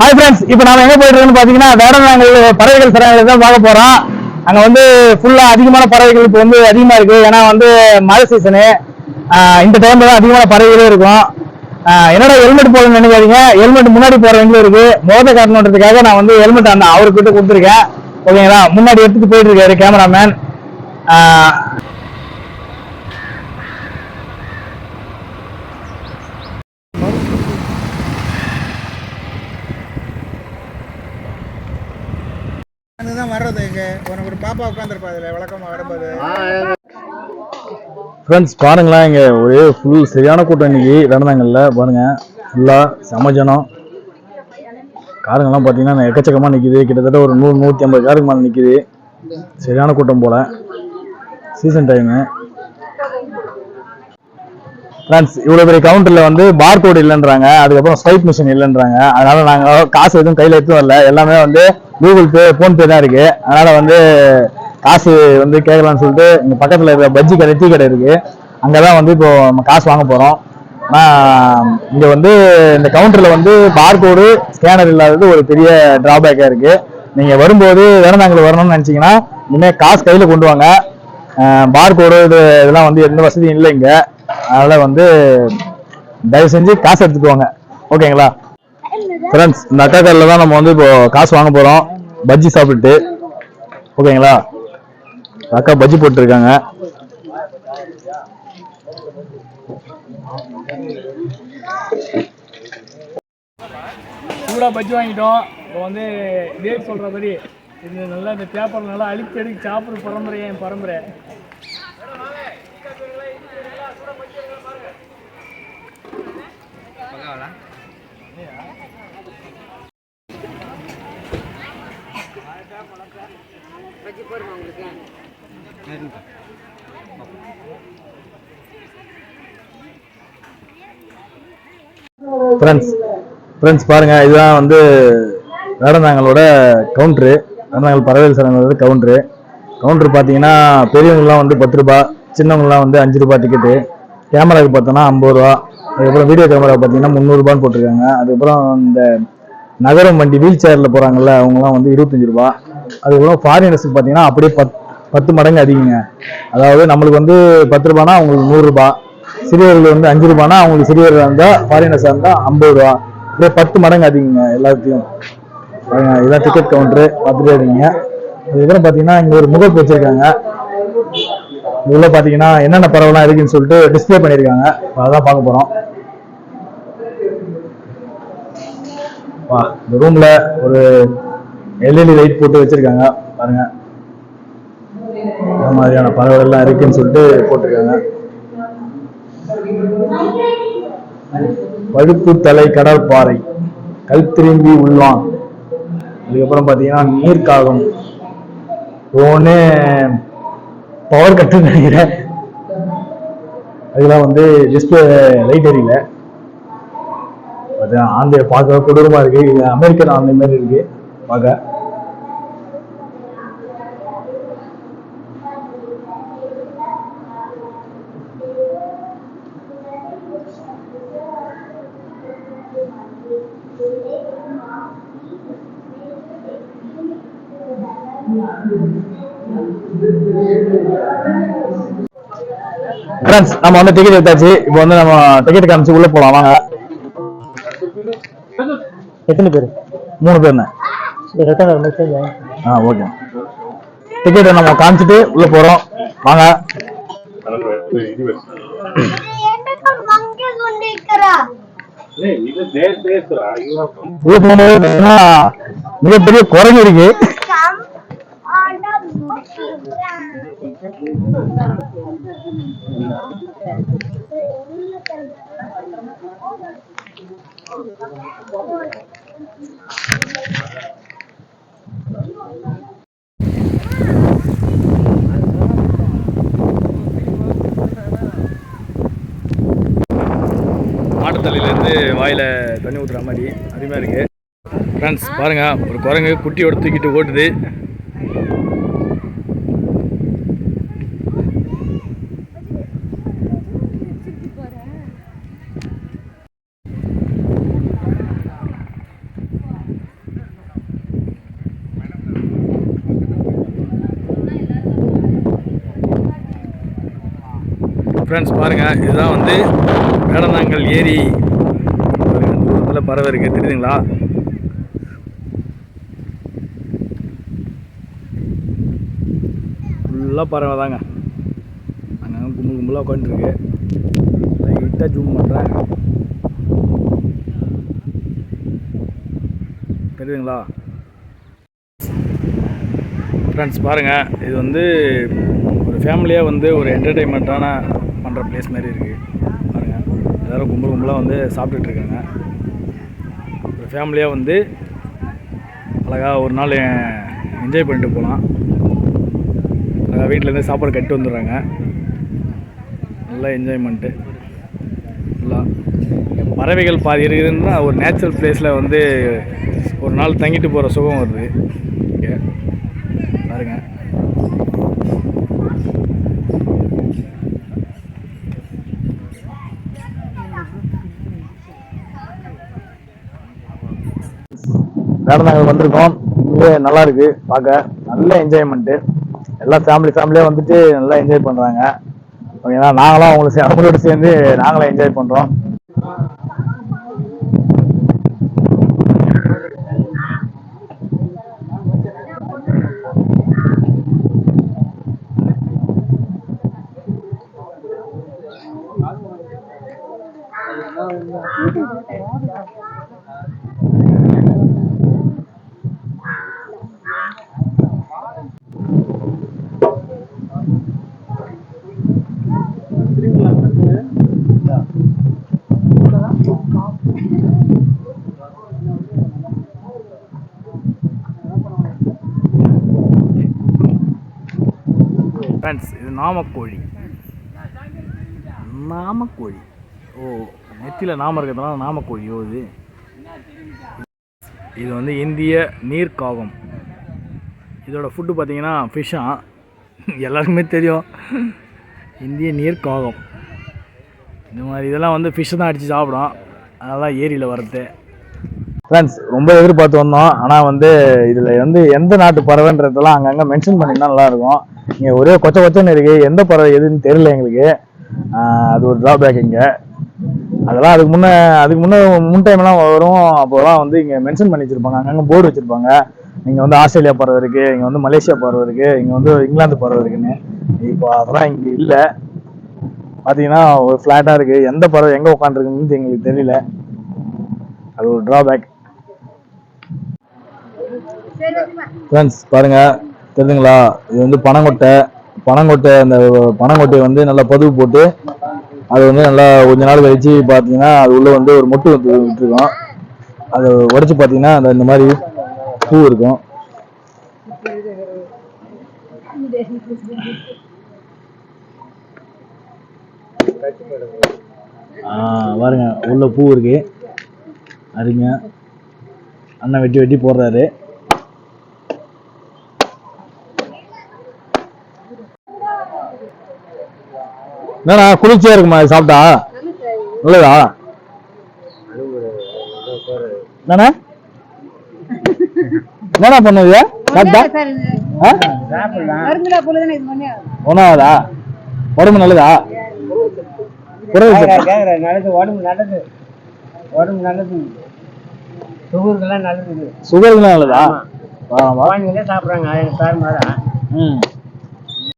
Hi friends இப்போ நாம எங்க போயிட்டு பார்த்தீங்கன்னா பாத்தீங்கன்னா பறவைகள் சரணாலயம் தான் பார்க்க போறோம். அங்க வந்து ஃபுல்லா அதிகமான பறவைகள் இப்போ வந்து அதிகமா இருக்கு. ஏன்னா வந்து மழை சீசனு இந்த டைம்ல தான் அதிகமான பறவைகளே இருக்கும். என்னோட ஹெல்மெட் போடணும்னு நினைக்காதீங்க. ஹெல்மெட் முன்னாடி போறவங்களும் இருக்கு. மோத காரணன்றதுக்காக நான் வந்து ஹெல்மெட் அந்த அவர்கிட்ட கொடுத்துருக்கேன். ஓகேங்களா? முன்னாடி எடுத்துட்டு போயிட்டு இருக்காரு கேமராமேன் தான் உனக்கு ஒரு பாப்பா உட்காந்துருப்பா அதுல விளக்கமா வரும்போது. ஃப்ரெண்ட்ஸ் பாருங்களேன் இங்கே ஒரே ஃபுல் சரியான கூட்டம் இன்னைக்கு நடந்தாங்கல்ல பாருங்கள் ஃபுல்லாக சமஜனம் காருங்கெல்லாம் பார்த்தீங்கன்னா எக்கச்சக்கமாக நிற்கிது கிட்டத்தட்ட ஒரு நூறு நூற்றி ஐம்பது காருக்கு மேலே நிற்கிது சரியான கூட்டம் போல். சீசன் டைமு ஃப்ரெண்ட்ஸ் இவ்வளோ பெரிய கவுண்டரில் வந்து பார் கோடு இல்லைன்றாங்க. அதுக்கப்புறம் ஸ்வைப் மிஷின் இல்லைன்றாங்க. அதனால் நாங்கள் காசு எதுவும் கையில் எடுத்து வரல. எல்லாமே வந்து கூகுள் பே ஃபோன்பே தான் இருக்கு. அதனால வந்து காசு வந்து கேட்கலாம்னு சொல்லிட்டு இங்கே பக்கத்தில் இருக்கிற பஜ்ஜி கடை டீ கடை இருக்கு. அங்கே தான் வந்து இப்போ நம்ம காசு வாங்க போகிறோம் ஆனால் இங்கே வந்து இந்த கவுண்டரில் வந்து பார் கோடு ஸ்கேனர் இல்லாதது ஒரு பெரிய டிராபேக்காக இருக்கு. நீங்கள் வரும்போது வேணந்தாங்களை வரணும்னு நினச்சிங்கன்னா இனிமேல் காசு கையில் கொண்டு வாங்க. பார் கோடு இது இதெல்லாம் வந்து எந்த வசதியும் இல்லை இங்கே. அதனால வந்து தயவு செஞ்சு காசு எடுத்துட்டு வாங்க ஓகேங்களா ஃப்ரெண்ட்ஸ் இந்த அக்கா கடையில் தான் நம்ம வந்து இப்போ காசு வாங்க போகிறோம் பஜ்ஜி சாப்பிட்டு ஓகேங்களா? அக்கா பஜ்ஜி போட்டுருக்காங்க. சூடாக பஜ்ஜி வாங்கிட்டோம். இப்போ வந்து டேட் சொல்கிற மாதிரி இது நல்லா இந்த பேப்பர் நல்லா அழிச்சு அடிச்சு சாப்பிட்ற பரம்பரை என் பரம்பரை. ஃப்ரெண்ட்ஸ் ஃப்ரெண்ட்ஸ் பாருங்க இதுதான் வந்து வேடந்தாங்களோட கவுண்ட்ரு வேடந்தாங்கல் பறவைகள் சரணங்களோட கவுண்ட்ரு கவுண்ட்ரு பார்த்தீங்கன்னா பெரியவங்கலாம் வந்து பத்து ரூபா சின்னவங்கலாம் வந்து அஞ்சு ரூபா டிக்கெட்டு கேமராவுக்கு பார்த்தோன்னா ஐம்பது ரூபா. அதுக்கப்புறம் வீடியோ கேமரா பார்த்தீங்கன்னா முந்நூறுபான்னு போட்டிருக்காங்க. அதுக்கப்புறம் இந்த நகரம் வண்டி வீல் சேரில் போகிறாங்கல்ல அவங்கலாம் வந்து இருபத்தஞ்சு ரூபா. அதுக்கப்புறம் ஃபாரினர்ஸுக்கு பார்த்தீங்கன்னா அப்படியே பத் பத்து மடங்கு அதிகங்க. அதாவது நம்மளுக்கு வந்து பத்து ரூபானா அவங்களுக்கு நூறுரூபா சிறியவர்கள் வந்து அஞ்சு ரூபானா அவங்களுக்கு சிறியவர்களாக இருந்தால் ஃபாரினர்ஸாக இருந்தால் ஐம்பது ரூபா. அப்படியே பத்து மடங்கு அதிகங்க எல்லாத்தையும் இதான் டிக்கெட் கவுண்டரு பார்த்துட்டே இருக்கீங்க அதுக்கப்புறம் பார்த்தீங்கன்னா இங்கே ஒரு முகப்பு வச்சுருக்காங்க. உள்ள பார்த்தீங்கன்னா என்னென்ன பறவைலாம் இருக்குன்னு சொல்லிட்டு டிஸ்பிளே பண்ணியிருக்காங்க அதான் பார்க்க போகிறோம் வா இந்த ரூமில் ஒரு எல்இடி லைட் போட்டு வச்சிருக்காங்க பாருங்க. இந்த மாதிரியான பறவைகள்லாம் இருக்குன்னு சொல்லிட்டு போட்டிருக்காங்க. பழுப்பு தலை கடற்பாறை கல் திரும்பி உள்ளான். அதுக்கப்புறம் பார்த்தீங்கன்னா நீர்க்காகம். ஒன்று பவர் கட்டுன்னு நினைக்கிறேன். அதெல்லாம் வந்து டிஸ்பிளே லைட் எரியல. அது ஆந்திர பார்க்க கொடூரமா இருக்கு. இது அமெரிக்கன் ஆந்தை மாதிரி இருக்கு. மக. ஃப்ரெண்ட்ஸ் நம்ம வந்து டிக்கெட் எடுத்தாச்சு. இப்போ வந்து நம்ம டிக்கெட் காமிச்சு உள்ள போலாம். வாங்க. எத்தனை பேர்? மூணு ரிட்டர்ன் மெசேஜ் ஆ ஓகே டிக்கெட்டை நம்ம காமிச்சிட்டு உள்ள போறோம். வாங்க. மிகப்பெரிய குரங்கு இருக்கு. Thank you. மாட்டுத்தலையிலேருந்து வாயில் தண்ணி ஊற்றுற மாதிரி அதிகமாக இருக்கு. ஃப்ரெண்ட்ஸ் பாருங்கள் ஒரு குரங்கு குட்டியோட தூக்கிட்டு ஓட்டுது. ஃப்ரெண்ட்ஸ் பாருங்கள் இதுதான் வந்து வேடந்தாங்கல் ஏரி. தூரத்தில் பறவை இருக்குது தெரியுதுங்களா? ஃபுல்லாக பறவை தாங்க. அங்கே கும்பல் கும்பலாக உட்காந்துருக்கு லைட்டாக ஜூம் பண்ணுறேன் தெரியுதுங்களா? ஃப்ரெண்ட்ஸ் பாருங்கள் இது வந்து ஒரு ஃபேமிலியாக வந்து ஒரு என்டர்டெயின்மெண்ட்டான பண்ணுற பிளேஸ் மாதிரி இருக்குது பாருங்கள் எல்லோரும் கும்பல் கும்பலாக வந்து சாப்பிட்டுட்டு இருக்காங்க. ஒரு ஃபேமிலியாக வந்து அழகாக ஒரு நாள் என்ஜாய் பண்ணிட்டு போகலாம் அழகாக வீட்டிலேருந்து சாப்பாடு கட்டி வந்துடுறாங்க. நல்லா என்ஜாய்மெண்ட்டு நல்லா பறவைகள் பாதி இருக்குதுன்னா ஒரு நேச்சுரல் பிளேஸில் வந்து ஒரு நாள் தங்கிட்டு போகிற சுகம் வருது. ஓகே பாருங்க வேடந்தாங்கல் வந்திருக்கோம். இங்கே நல்லா இருக்கு. பார்க்க. நல்ல என்ஜாய்மெண்ட்டு எல்லாம் ஃபேமிலி ஃபேமிலியாக வந்துட்டு நல்லா என்ஜாய் பண்ணுறாங்க ஓகேங்களா? நாங்களாம் அவங்கள சே அவங்களோட சேர்ந்து நாங்களும் என்ஜாய் பண்ணுறோம் ஃப்ரெண்ட்ஸ் இது நாமக்கோழி. நாமக்கோழி. ஓ நெத்தியில் நாம இருக்கிறதுனால நாமக்கோழியோ இது. இது வந்து இந்திய நீர்க்காகம். இதோட ஃபுட்டு பார்த்தீங்கன்னா ஃபிஷ்ஷா எல்லாருக்குமே தெரியும். இந்திய நீர்க்காகம். இந்த மாதிரி இதெல்லாம் வந்து ஃபிஷ்ஷை தான் அடித்து சாப்பிடும். அதெல்லாம் ஏரியில் வர்றது. ஃப்ரெண்ட்ஸ் ரொம்ப எதிர்பார்த்து வந்தோம். ஆனால் வந்து இதில் வந்து எந்த நாட்டு பறவைன்றதெல்லாம் அங்கங்கே மென்ஷன் பண்ணியிருந்தா நல்லாயிருக்கும். இங்கே ஒரே கொச்ச கொச்சன்னு இருக்குது எந்த பறவை எதுன்னு தெரியல எங்களுக்கு. அது ஒரு ட்ராபேக் இங்கே. அதெல்லாம் அதுக்கு முன்னே அதுக்கு முன்னே முன் டைம்லாம் வரும். அப்போலாம் வந்து இங்கே மென்ஷன் பண்ணி வச்சுருப்பாங்க. அங்கங்கே போர்டு வச்சுருப்பாங்க. இங்கே வந்து ஆஸ்திரேலியா பறவை இருக்குது இங்கே வந்து மலேசியா பறவை இருக்குது இங்கே வந்து இங்கிலாந்து பறவை இருக்குன்னு. இப்போ அதெல்லாம் இங்கே இல்லை. பார்த்தீங்கன்னா ஒரு ஃப்ளாட்டாக இருக்குது எந்த பறவை எங்கே உட்காந்துருக்குன்னு எங்களுக்கு தெரியல. அது ஒரு ட்ராபேக் ஃப்ரெண்ட்ஸ் பாருங்க தெரியுதுங்களா இது வந்து பனங்கொட்டை பனங்கொட்டை அந்த பனங்கொட்டையை வந்து நல்லா பதுவு போட்டு அது வந்து நல்லா கொஞ்ச நாள் கழிச்சு பார்த்தீங்கன்னா அது உள்ள வந்து ஒரு மொட்டு வந்து விட்டுருக்கோம். அதை உடச்சி பார்த்தீங்கன்னா அந்த இந்த மாதிரி பூ இருக்கும். பாருங்க உள்ள பூ இருக்கு. அருமையா. அண்ணன் வெட்டி வெட்டி போடுறாரு. என்னண்ணா குளிர்ச்சியா இருக்குமா இது சாப்பிட்டா? நல்லதா? என்னண்ணா? என்னண்ணா பண்ணுது சாப்பிட்டா? ஒன்றாவதா உடம்பு நல்லதா? உடம்பு நல்லது. உடம்பு நல்லது. சுகருக்கெல்லாம் நல்லது. சுகருக்குலாம் நல்லதா? சாப்பிட்றாங்க எங்கள் பேர் மேலே ம்.